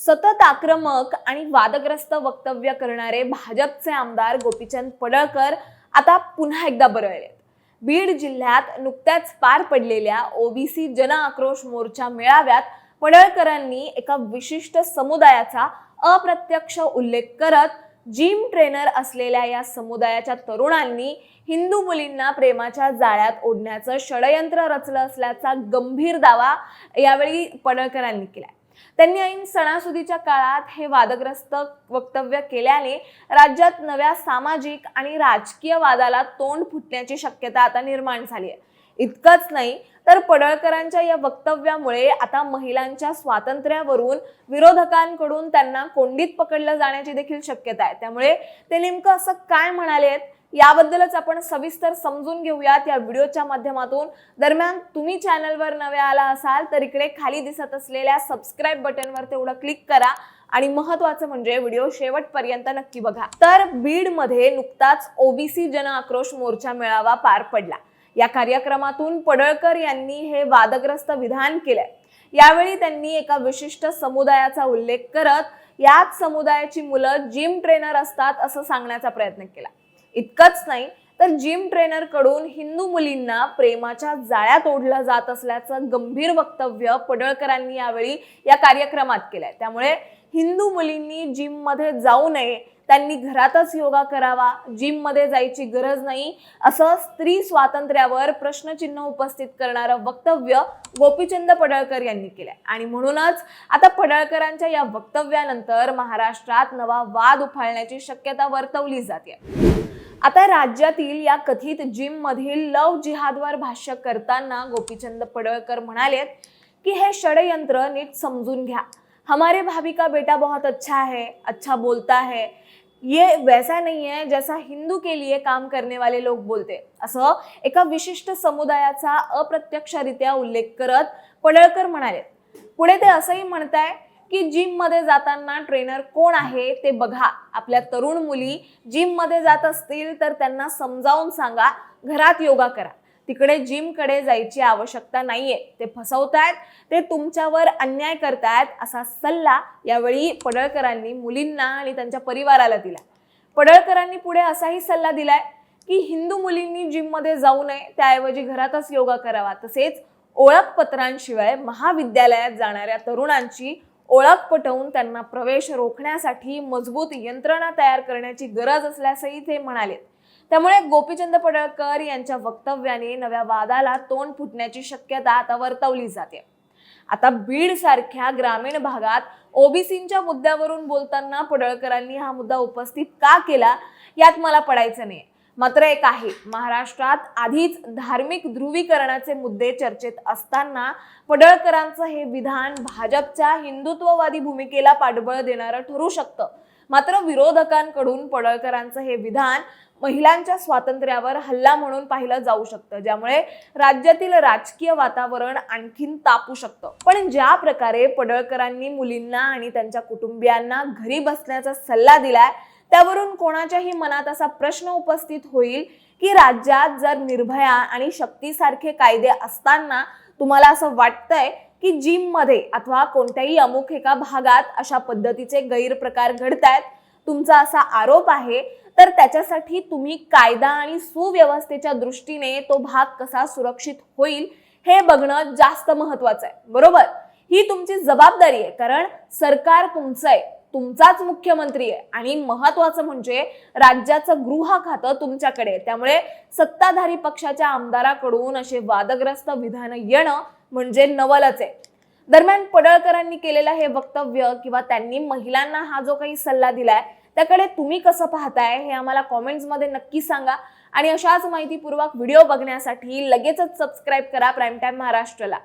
सतत आक्रमक आणि वादग्रस्त वक्तव्य करणारे भाजपचे आमदार गोपीचंद पडळकर आता पुन्हा एकदा बरळले बीड जिल्ह्यात नुकत्याच पार पडलेल्या ओबीसी जन आक्रोश मोर्चा मेळाव्यात पडळकरांनी एका विशिष्ट समुदायाचा अप्रत्यक्ष उल्लेख करत जिम ट्रेनर असलेल्या या समुदायाच्या तरुणांनी हिंदू मुलींना प्रेमाच्या जाळ्यात ओढण्याचं षडयंत्र रचलं असल्याचा गंभीर दावा यावेळी पडळकरांनी केलाय. त्यांनी ऐन सणासुदीच्या काळात हे वादग्रस्त वक्तव्य केल्याने राज्यात नव्या सामाजिक आणि राजकीय वादाला तोंड फुटण्याची शक्यता आता निर्माण झाली आहे. इतकंच नाही तर पडळकरांच्या या वक्तव्यामुळे आता महिलांच्या स्वातंत्र्यावरून विरोधकांकडून त्यांना कोंडीत पकडलं जाण्याची देखील शक्यता आहे. त्यामुळे ते नेमकं असं काय म्हणालेत? याबद्दलच आपण सविस्तर समजून घेऊयात या व्हिडिओच्या माध्यमातून. दरम्यान तुम्ही चॅनलवर नवे आला असाल तर इकडे खाली दिसत असलेल्या सबस्क्राईब बटनवर तेवढं क्लिक करा आणि महत्वाचं म्हणजे व्हिडिओ शेवटपर्यंत नक्की बघा. तर बीडमध्ये नुकताच ओबीसी जन आक्रोश मोर्चा मेळावा पार पडला. या कार्यक्रमातून पडळकर यांनी हे वादग्रस्त विधान केलंय. यावेळी त्यांनी एका विशिष्ट समुदायाचा उल्लेख करत याच समुदायाची मुलं जिम ट्रेनर असतात असं सांगण्याचा प्रयत्न केला. इतकंच नाही तर जिम ट्रेनरकडून हिंदू मुलींना प्रेमाच्या जाळ्यात ओढलं जात असल्याचं गंभीर वक्तव्य पडळकरांनी यावेळी या कार्यक्रमात केलंय. त्यामुळे हिंदू मुलींनी जिममध्ये जाऊ नये त्यांनी घरातच योगा करावा जिममध्ये जायची गरज नाही असं स्त्री स्वातंत्र्यावर प्रश्नचिन्ह उपस्थित करणारं वक्तव्य गोपीचंद पडळकर यांनी केलंय. आणि म्हणूनच आता पडळकरांच्या या वक्तव्यानंतर महाराष्ट्रात नवा वाद उफाळण्याची शक्यता वर्तवली जाते आता राज्यातील या कथित जिम मधील लव जिहादवर भाष्य करताना गोपीचंद पडळकर म्हणाले की हे षडयंत्र नीट समजून घ्या. हमारे भाभी का बेटा बहुत अच्छा है अच्छा बोलता है. ये वैसा नहीं है जैसा हिंदू के लिए काम करने वाले लोक बोलते. असं एका विशिष्ट समुदायाचा अप्रत्यक्षरित्या उल्लेख करत पडळकर म्हणाले. पुढे ते असंही म्हणताय की जिममध्ये जाताना ट्रेनर कोण आहे ते बघा. आपल्या तरुण मुली जिममध्ये जात असतील तर त्यांना समजावून सांगा. घरात योगा करा. तिकडे जिमकडे जायची आवश्यकता नाहीये. ते फसवतायत ते तुमच्यावर अन्याय करतायत असा सल्ला यावेळी पडळकरांनी मुलींना आणि त्यांच्या परिवाराला दिला. पडळकरांनी पुढे असाही सल्ला दिलाय की हिंदू मुलींनी जिममध्ये जाऊ नये त्याऐवजी घरातच योगा करावा. तसेच ओळखपत्रांशिवाय महाविद्यालयात जाणाऱ्या तरुणांची ओळख पटवून त्यांना प्रवेश रोखण्यासाठी मजबूत यंत्रणा तयार करण्याची गरज असल्याचंही ते म्हणाले त्यामुळे गोपीचंद पडळकर यांच्या वक्तव्याने नव्या वादाला तोंड फुटण्याची शक्यता आता वर्तवली जाते. आता बीड सारख्या ग्रामीण भागात ओबीसींच्या मुद्द्यावरून बोलताना पडळकरांनी हा मुद्दा उपस्थित का केला यात मला पडायचं नाही. मात्र एक आहे. महाराष्ट्रात आधीच धार्मिक ध्रुवीकरणाचे मुद्दे चर्चेत असताना पडळकरांचं हे विधान भाजपच्या हिंदुत्ववादी भूमिकेला पाठबळ देणारं ठरू शकतं. मात्र विरोधकांकडून पडळकरांचं हे विधान महिलांच्या स्वातंत्र्यावर हल्ला म्हणून पाहिलं जाऊ शकतं. ज्यामुळे राज्यातील राजकीय वातावरण आणखीन तापू शकतं. पण ज्या प्रकारे पडळकरांनी मुलींना आणि त्यांच्या कुटुंबियांना घरी बसण्याचा सल्ला दिलाय त्यावरून कोणाच्याही मनात असा प्रश्न उपस्थित होईल की राज्यात जर निर्भया आणि शक्तीसारखे कायदे असताना तुम्हाला असं वाटतंय की जिममध्ये अथवा कोणत्याही अमुक एका भागात अशा पद्धतीचे गैरप्रकार घडतायत तुमचा असा आरोप आहे तर त्याच्यासाठी तुम्ही कायदा आणि सुव्यवस्थेच्या दृष्टीने तो भाग कसा सुरक्षित होईल हे बघणं जास्त महत्वाचं आहे. बरोबर? ही तुमची जबाबदारी आहे कारण सरकार तुमचं आहे. तुमचाच मुख्यमंत्री आहे. आणि महत्वाचं म्हणजे राज्याचं गृह खातं तुमच्याकडे त्यामुळे सत्ताधारी पक्षाच्या आमदाराकडून असे वादग्रस्त विधान येणं म्हणजे नवलच आहे. दरम्यान पडळकरांनी केलेलं हे वक्तव्य किंवा त्यांनी महिलांना हा जो काही सल्ला दिलाय त्याकडे तुम्ही कसं पाहताय हे आम्हाला कॉमेंट्समध्ये नक्की सांगा. आणि अशाच माहितीपूर्वक व्हिडिओ बघण्यासाठी लगेचच सबस्क्राईब करा प्राईम टाईम महाराष्ट्रला.